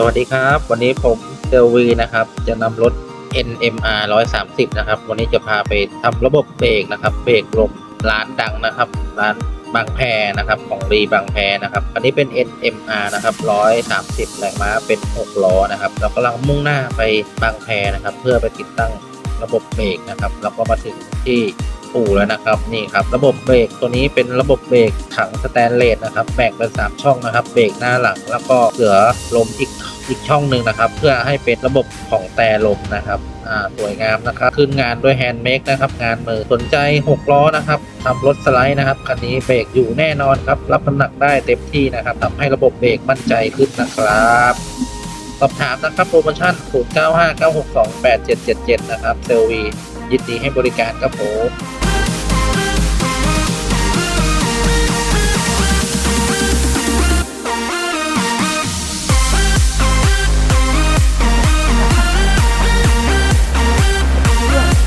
สวัสดีครับ วันนี้ผมเซลวีนะครับ จะนำรถ NMR 130 นะครับ วันนี้จะพาไปทำระบบเบรกนะครับ เบรกลมร้านดังนะครับ ร้านบางแพนะครับ ของรีบางแพนะครับ อันนี้เป็น NMR นะครับ 130 แรงม้าเป็น 6 ล้อนะครับ เรากำลังมุ่งหน้าไปบางแพนะครับ เพื่อไปติดตั้งระบบเบรกนะครับแล้วก็มาถึงที่ อู่แล้วนะครับนี่ครับระบบเบรกตัวนี้เป็นระบบเบรกถังสแตนเลสนะครับแบ่งเป็นสามช่องนะครับเบรกหน้าหลัง แล้วก็เหลือลมอีกอีกช่องหนึ่งนะครับ เพื่อให้เป็นระบบของแต่ลมนะครับสวยงามนะครับขึ้นงานด้วยแฮนด์เมกนะครับงานมือสนใจ 6 ล้อนะครับทำรถสไลด์นะครับคันนี้เบรกอยู่แน่นอนครับรับน้ำหนักได้เต็มที่นะครับทำให้ระบบเบรกมั่นใจขึ้นนะครับสอบถามนะครับโปรโมชั่น 0959628777 นะครับเซลวียินดีให้บริการครับผม